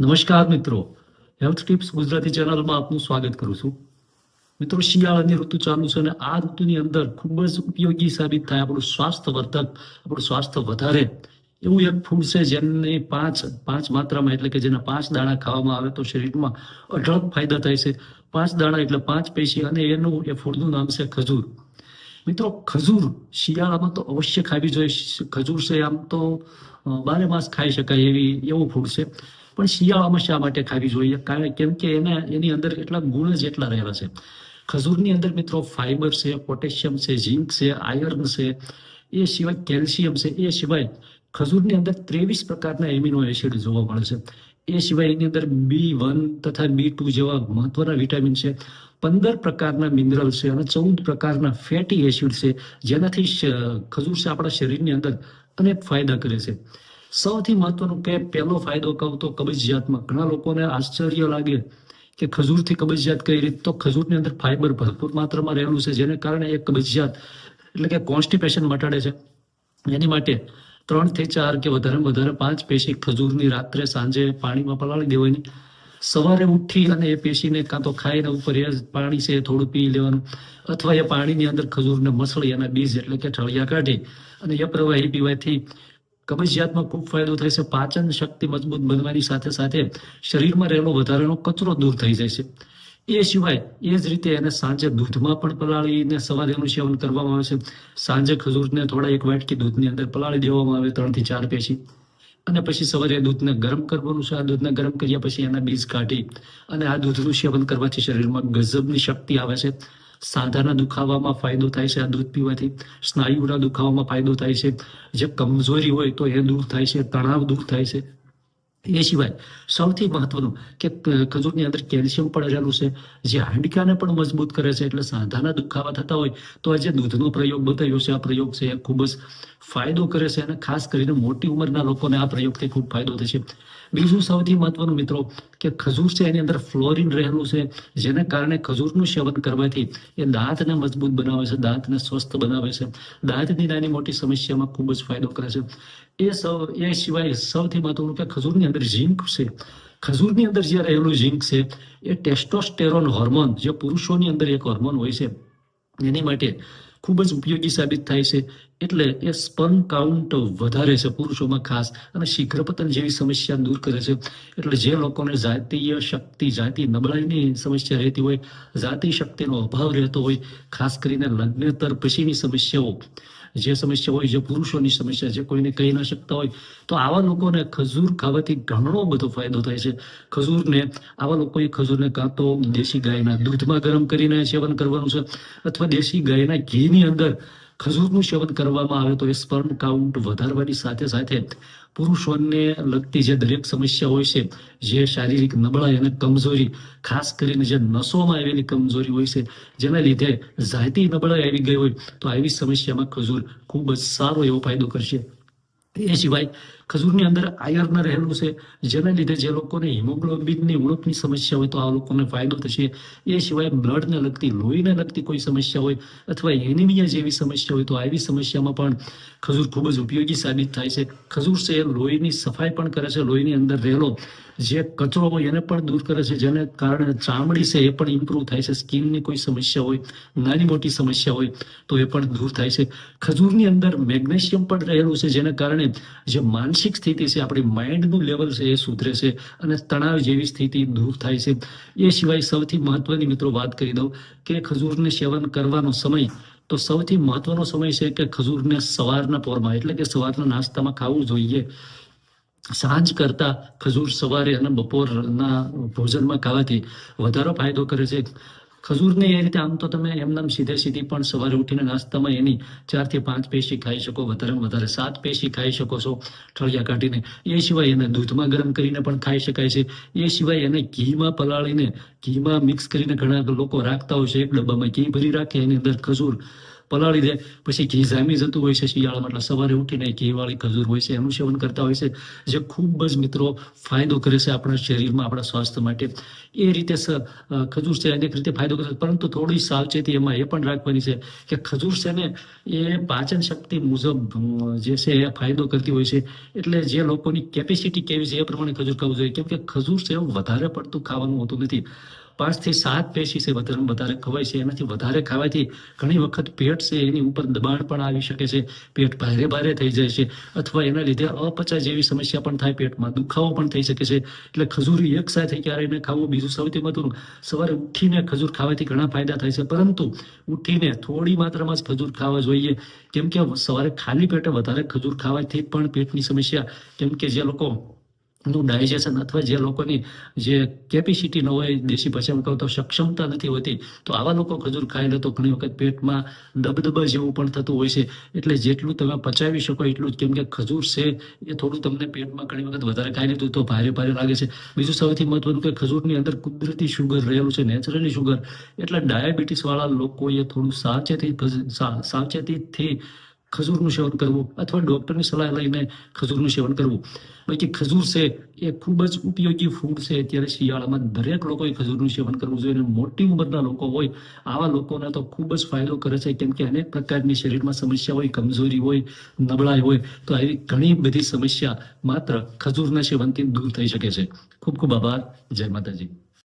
નમસ્કાર મિત્રો. Health tips Gujarati ચેનલમાં આપનું સ્વાગત કરું છું. મિત્રો શિયાળાની ઋતુ ચાલુ છે અને આ ઋતુની અંદર ખૂબ જ ઉપયોગી સાબિત થાય આપણું સ્વાસ્થ્ય વર્ધક આપણું સ્વાસ્થ્ય વધારે. એવું એક ફૂડ છે જેને પાંચ પાંચ માત્રામાં એટલે કે જેના પાંચ દાણા ખાવામાં આવે તો શરીરમાં અઢળક ફાયદા થાય છે. પાંચ દાણા એટલે પાંચ પેશી અને એનું એ ફૂડનું નામ છે ખજૂર. મિત્રો, ખજૂર શિયાળામાં તો અવશ્ય ખાવી જોઈએ. ખજૂર છે આમ તો બારે માસ ખાઈ શકાય એવી એવું ફૂડ છે. પણ શિયાળામાં શા માટે ખાવી જોઈએ? કારણ કેમ કે એના, એની અંદર એટલા ગુણ જ એટલા રહેલા છે. ખજૂરની અંદર મિત્રો ફાઈબર છે, પોટેશિયમ છે, ઝીંક છે, આયર્ન છે, એ સિવાય કેલ્શિયમ છે, એ સિવાય ખજૂરની અંદર ત્રેવીસ પ્રકારના એમિનો એસિડ જોવા મળે છે. એ સિવાય એની અંદર બી વન તથા બી ટુ જેવા મહત્વના વિટામિન છે. પંદર પ્રકારના મિનરલ છે અને ચૌદ પ્રકારના ફેટી એસિડ છે, જેનાથી ખજૂર છે આપણા શરીરની અંદર અનેક ફાયદા કરે છે. સૌથી મહત્વનું કે પહેલો ફાયદો કહું તો કબજિયાતમાં. ઘણા લોકોને આશ્ચર્ય લાગે કે ખજૂરથી કબજિયાત કઈ રીતે? તો ખજૂરની અંદર ફાઈબર ભરપૂર માત્રામાં રહેલું છે, જેને કારણે એ કબજિયાત, એટલે કે કોન્સ્ટિપેશન મટાડે છે. એની માટે ત્રણથી ચાર કે વધારેમાં વધારે પાંચ પેશી ખજૂરની રાત્રે, સાંજે પાણીમાં પલાળી દેવાની. સવારે ઉઠી અને એ પેશીને કાં તો ખાઈને ઉપર એ પાણી છે થોડું પી લેવાનું. અથવા એ પાણીની અંદર ખજૂરને મસળી એના બીજ એટલે કે ઠળિયા કાઢી અને એ પ્રવાહી પીવાથી કબજિયાતમાં ખૂબ ફાયદો છે. પાચન શક્તિ મજબૂત બનવાની સાથે સાથે શરીરમાં રહેલો વધારાનો કચરો દૂર થઈ જાય છે. એ સિવાય એ જ રીતે એને સાંજે દૂધમાં પણ પલાળીને સવારે એનું સેવન કરવામાં આવે છે. સાંજે ખજૂરને થોડા એક વાટકી દૂધની અંદર પલાળી દેવામાં આવે ત્રણથી ચાર પેશી. અને પછી સવારે દૂધને ગરમ કરવાનું છે. આ દૂધને ગરમ કર્યા પછી એના બીજ કાઢી અને આ દૂધનું સેવન કરવાથી શરીરમાં ગજબની શક્તિ આવે છે. સાંધાના દુખાવામાં ફાયદો થાય છે, આ દૂધ પીવાથી સ્નાયુના દુખાવામાં ફાયદો થાય છે. જે કમજોરી હોય તો એ દૂર થાય છે, તણાવ દૂર થાય છે. એ સિવાય સૌથી મહત્વનું કે ખજૂરની અંદર કેલ્શિયમ પણ રહેલું છે. જે હાંડકાને પણ મજબૂત કરે છે, એટલે સાંધાના દુખાવા થતા હોય તો આ જે દૂધનો પ્રયોગ બતાવ્યો છે, આ પ્રયોગ છે એ ખૂબ જ ફાયદો કરે છે અને ખાસ કરીને મોટી ઉંમરના લોકોને આ પ્રયોગથી ખૂબ ફાયદો થશે બીજું સૌથી મહત્વનું મિત્રો કે ખજૂર છે, એની અંદર ફ્લોરિન રહેલું છે, જેના કારણે ખજૂરનું સેવન કરવાથી એ દાંતને મજબૂત બનાવે છે, દાંતને સ્વસ્થ બનાવે છે. દાંતની નાની મોટી સમસ્યામાં ખૂબ જ ફાયદો કરે છે. એ સૌ, એ સિવાય સૌથી મહત્વનું કે ખજૂરની અંદર ઝીંક છે. ખજૂરની અંદર જે રહેલું ઝીંક છે, એ ટેસ્ટોસ્ટેરોન હોર્મોન, જે પુરુષોની અંદર એક હોર્મોન હોય છે, એની માટે ખૂબ જ ઉપયોગી સાબિત થાય છે. એટલે એ સ્પર્મ કાઉન્ટ વધારે છે પુરુષોમાં ખાસ અને શીઘ્રપતન જેવી સમસ્યા દૂર કરે છે. એટલે જે લોકોને જાતીય શક્તિ, જાતિ નબળાઈની સમસ્યા રહેતી હોય, જાતિ શક્તિનો અભાવ રહેતો હોય, ખાસ કરીને લગ્નેતર પછીની સમસ્યાઓ જે સમસ્યા હોય, જે પુરુષોની સમસ્યા જે કોઈને કહી ન શકતા હોય, તો આવા લોકોને ખજૂર ખાવાથી ઘણો બધો ફાયદો થાય છે. ખજૂરને, આવા લોકોએ ખજૂરને કાં તો દેશી ગાયના દૂધમાં ગરમ કરીને સેવન કરવાનું છે, અથવા દેશી ગાયના ઘીની અંદર ખજૂરનું સેવન કરવામાં આવે તો એ સ્પર્મ કાઉન્ટ વધારવાની સાથે સાથે પુરુષોને લગતી જે દરેક સમસ્યા હોય છે, જે શારીરિક નબળાઈ અને કમજોરી, ખાસ કરીને જે નસોમાં આવેલી કમજોરી હોય છે, જેના લીધે જાતિ નબળાઈ આવી ગઈ હોય તો આવી સમસ્યામાં ખજૂર ખૂબ જ સારો એવો ફાયદો કરશે. એ સિવાય ખજૂરની અંદર આયર્ન રહેલું છે, જેના લીધે જે લોકોને હિમોગ્લોબિનની ઉણપની સમસ્યા હોય તો આ લોકોને ફાયદો થશે. એ સિવાય બ્લડને લગતી, લોહીને લગતી કોઈ સમસ્યા હોય અથવા એનિમિયા જેવી સમસ્યા હોય તો આવી સમસ્યામાં પણ ખજૂર ખૂબ જ ઉપયોગી સાબિત થાય છે. ખજૂર છે, એ લોહીની સફાઈ પણ કરે છે, લોહીની અંદર રહેલો જે કચરો હોય એને પણ દૂર કરે છે, જેને કારણે ચામડી છે એ પણ ઇમ્પ્રૂવ થાય છે. સ્કિનની કોઈ સમસ્યા હોય, નાની મોટી સમસ્યા હોય તો એ પણ દૂર થાય છે. ખજૂરની અંદર મેગ્નેશિયમ પણ રહેલું છે, જેના કારણે જે માનસિક સ્થિતિ છે, આપણી માઇન્ડનું લેવલ છે એ સુધરે છે અને તણાવ જેવી સ્થિતિ દૂર થાય છે. એ સિવાય સૌથી મહત્વની મિત્રો વાત કરી દઉં કે ખજૂરને સેવન કરવાનો સમય તો સૌથી મહત્વનો સમય છે કે ખજૂરને સવારના પોરમાં, એટલે કે સવારના નાસ્તામાં ખાવું જોઈએ. સાંજ કરતા ખજૂર સવારે અને બપોરના ભોજનમાં ખાવાથી વધારો ફાયદો કરે છે. ખજૂરને એ રીતે આમ તો તમે એમનામ સીધે સીધી પણ સવારે ઉઠીને નાસ્તામાં એની ચારથી પાંચ પેશી ખાઈ શકો વધારેમાં વધારે સાત પેશી ખાઈ શકો છો ઠળિયા કાઢીને. એ સિવાય એને દૂધમાં ગરમ કરીને પણ ખાઈ શકાય છે. એ સિવાય એને ઘીમાં પલાળીને, ઘીમાં મિક્સ કરીને ઘણા લોકો રાખતા હોય છે. એક ડબ્બામાં ઘી ભરી રાખે, એની અંદર ખજૂર પલાળી દે. પછી ઘી જામી જતું હોય છે, શિયાળામાં એટલે સવારે ઉઠીને ઘીવાળી ખજૂર હોય છે, એનું સેવન કરતા હોય છે. જે ખૂબ જ મિત્રો ફાયદો કરે છે આપણા શરીરમાં, આપણા સ્વાસ્થ્ય માટે. એ રીતે ખજૂર છે અનેક રીતે ફાયદો કરે છે. પરંતુ થોડી સાવચેતી એમાં એ પણ રાખવાની છે કે ખજૂર છે ને, એ પાચન શક્તિ મુજબ જે છે એ ફાયદો કરતી હોય છે. એટલે જે લોકોની કેપેસિટી કેવી છે એ પ્રમાણે ખજૂર ખાવું જોઈએ. કેમ કે ખજૂર છે વધારે પડતું ખાવાનું હોતું નથી. પાંચથી સાત પેશી છે, વધારે ખવાય છે. એનાથી વધારે ખાવાથી ઘણી વખત પેટ છે, એની ઉપર દબાણ પણ આવી શકે છે. પેટ ભારે ભારે થઈ જાય છે. અથવા એના લીધે અપચા જેવી સમસ્યા પણ થાય. પેટમાં દુખાવો પણ થઈ શકે છે. એટલે ખજૂરી એક સાથે ક્યારેય ન ખાવું. બીજું સૌથી મહત્વનું સવારે ઉઠીને ખજૂર ખાવાથી ઘણા ફાયદા થાય છે. પરંતુ ઉઠીને થોડી માત્રામાં જ ખજૂર ખાવા જોઈએ. કેમ કે સવારે ખાલી પેટે વધારે ખજૂર ખાવાથી પણ પેટની સમસ્યા, કેમ કે જે લોકો નું ડાયજેશન અથવા જે લોકોની જે કેપેસિટી ન હોય, દેશી ભાષામાં કહું તો સક્ષમતા નથી હોતી, તો આવા લોકો ખજૂર ખાઈ લે તો ઘણી વખત પેટમાં દબદબા જેવું પણ થતું હોય છે. એટલે જેટલું તમે પચાવી શકો એટલું જ, કેમ કે ખજૂર છે એ થોડું તમને પેટમાં ઘણી વખત વધારે ખાઈ લીધું તો ભારે ભારે લાગે છે. બીજું સૌથી મહત્વનું કે ખજૂરની અંદર કુદરતી શુગર રહેલું છે નેચરલી શુગર એટલે ડાયાબિટીસવાળા લોકોએ થોડું સાવચેતી સાવચેતીથી ખજૂરનું સેવન કરવું અથવા ડૉક્ટરની સલાહ લઈને ખજૂરનું સેવન કરવું. બાકી ખજૂર છે એ ખૂબ જ ઉપયોગી ફૂડ છે. અત્યારે શિયાળામાં દરેક લોકોએ ખજૂરનું સેવન કરવું જોઈએ મોટી ઉંમરના લોકો હોય, આવા લોકોને તો ખૂબ જ ફાયદો કરે છે. કેમ કે અનેક પ્રકારની શરીરમાં સમસ્યા હોય, કમજોરી હોય, નબળાઈ હોય, તો આવી ઘણી બધી સમસ્યા માત્ર ખજૂરના સેવનથી દૂર થઈ શકે છે. ખૂબ ખૂબ આભાર. જય માતાજી.